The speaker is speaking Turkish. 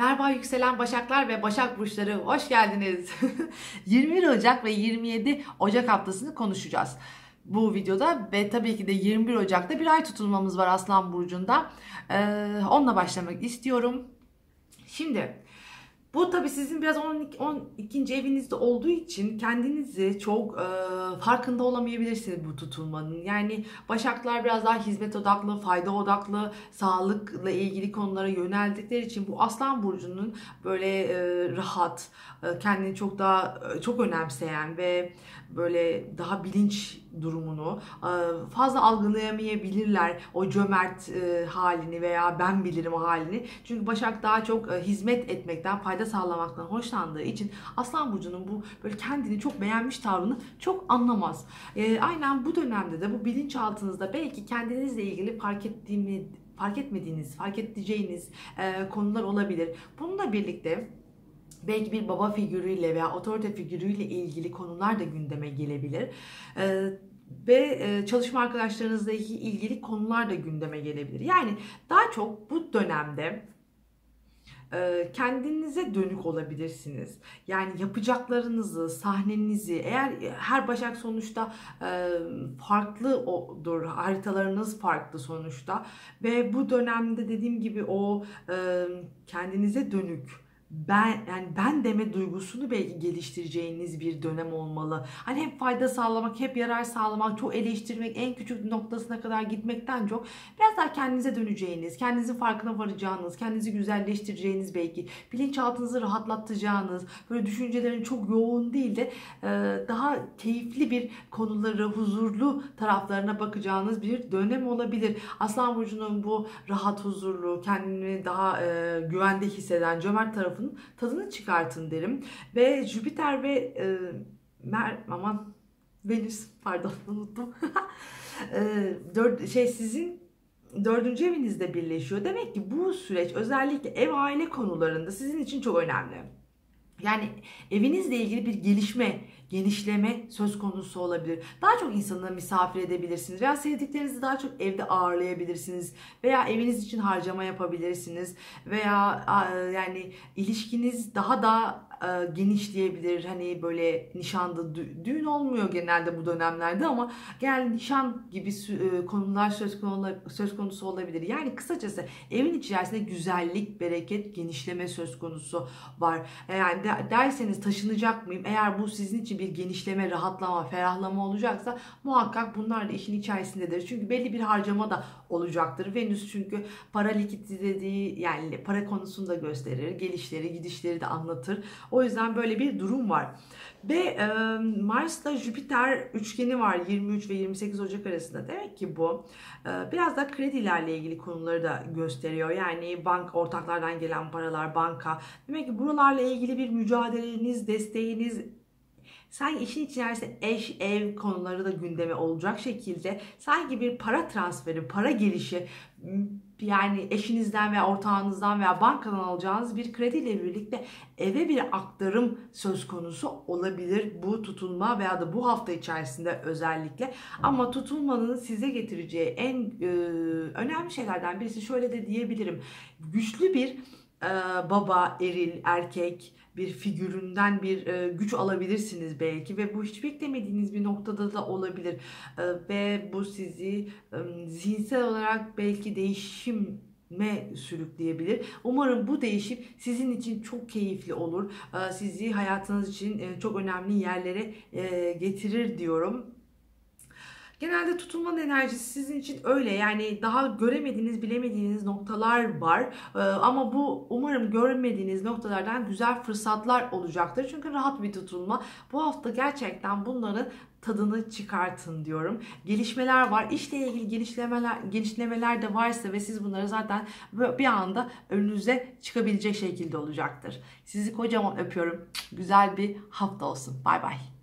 Merhaba yükselen Başaklar ve Başak Burçları hoş geldiniz. 21 Ocak ve 27 Ocak haftasını konuşacağız. Bu videoda ve tabii ki de 21 Ocak'ta bir ay tutulmamız var Aslan Burcu'nda. Ee, onunla başlamak istiyorum. Şimdi bu tabii sizin biraz 12, 12. evinizde olduğu için kendinizi çok e, farkında olamayabilirsiniz bu tutulmanın. Yani başaklar biraz daha hizmet odaklı, fayda odaklı, sağlıkla ilgili konulara yöneldikleri için bu Aslan Burcu'nun böyle e, rahat, e, kendini çok daha e, çok önemseyen ve böyle daha bilinç durumunu e, fazla algılayamayabilirler o cömert e, halini veya ben bilirim halini. Çünkü Başak daha çok e, hizmet etmekten, fayda sağlamaktan hoşlandığı için Aslan Burcu'nun bu böyle kendini çok beğenmiş tavrını çok anlamaz. Aynen bu dönemde de bu bilinçaltınızda belki kendinizle ilgili fark ettiğimi fark etmediğiniz, fark edeceğiniz konular olabilir. Bununla birlikte belki bir baba figürüyle veya otorite figürüyle ilgili konular da gündeme gelebilir. Ee, ve e, çalışma arkadaşlarınızla ilgili konular da gündeme gelebilir. Yani daha çok bu dönemde e, kendinize dönük olabilirsiniz. Yani yapacaklarınızı, sahnenizi, eğer her başak sonuçta e, farklıdır, haritalarınız farklı sonuçta ve bu dönemde dediğim gibi o kendinize dönük ben yani ben deme duygusunu belki geliştireceğiniz bir dönem olmalı. Hani hep fayda sağlamak, hep yarar sağlamak, çok eleştirmek, en küçük noktasına kadar gitmekten çok biraz daha kendinize döneceğiniz, kendinizin farkına varacağınız, kendinizi güzelleştireceğiniz belki, bilinçaltınızı rahatlatacağınız, böyle düşüncelerin çok yoğun değil de daha keyifli bir konuları, huzurlu taraflarına bakacağınız bir dönem olabilir. Aslan Burcu'nun bu rahat, huzurlu, kendini daha güvende hisseden, cömert tarafı tarafının tadını çıkartın derim. Ve Jüpiter ve e, Mer aman Venüs pardon unuttum. e, dört, şey sizin dördüncü evinizde birleşiyor. Demek ki bu süreç özellikle ev aile konularında sizin için çok önemli. Yani evinizle ilgili bir gelişme, genişleme söz konusu olabilir. Daha çok insanı misafir edebilirsiniz veya sevdiklerinizi daha çok evde ağırlayabilirsiniz veya eviniz için harcama yapabilirsiniz veya yani ilişkiniz daha da e, genişleyebilir. Hani böyle nişanda düğün olmuyor genelde bu dönemlerde ama gel nişan gibi e, konular söz konusu olabilir. Yani kısacası evin içerisinde güzellik, bereket, genişleme söz konusu var. Yani derseniz taşınacak mıyım? Eğer bu sizin için bir genişleme, rahatlama, ferahlama olacaksa muhakkak bunlar da işin içerisindedir. Çünkü belli bir harcama da olacaktır. Venüs çünkü para likiditesi yani para konusunu da gösterir. Gelişleri, gidişleri de anlatır. O yüzden böyle bir durum var. Ve e, Mars'ta Jüpiter üçgeni var 23 ve 28 Ocak arasında. Demek ki bu e, biraz da kredilerle ilgili konuları da gösteriyor. Yani bank ortaklardan gelen paralar, banka. Demek ki buralarla ilgili bir mücadeleniz, desteğiniz, sanki işin içerisinde eş, ev konuları da gündeme olacak şekilde sanki bir para transferi, para gelişi yani eşinizden veya ortağınızdan veya bankadan alacağınız bir krediyle birlikte eve bir aktarım söz konusu olabilir bu tutulma veya da bu hafta içerisinde özellikle. Ama tutulmanın size getireceği en e, önemli şeylerden birisi şöyle de diyebilirim. Güçlü bir e, baba, eril, erkek bir figüründen bir e, güç alabilirsiniz belki ve bu hiç beklemediğiniz bir noktada da olabilir e, ve bu sizi e, zihinsel olarak belki değişim me sürükleyebilir. Umarım bu değişim sizin için çok keyifli olur. E, sizi hayatınız için e, çok önemli yerlere e, getirir diyorum. Genelde tutulmanın enerjisi sizin için öyle yani daha göremediğiniz bilemediğiniz noktalar var ee, ama bu umarım görmediğiniz noktalardan güzel fırsatlar olacaktır. Çünkü rahat bir tutulma. Bu hafta gerçekten bunların tadını çıkartın diyorum. Gelişmeler var. İşle ilgili gelişmeler, gelişmeler de varsa ve siz bunları zaten bir anda önünüze çıkabilecek şekilde olacaktır. Sizi kocaman öpüyorum. Güzel bir hafta olsun. Bay bay.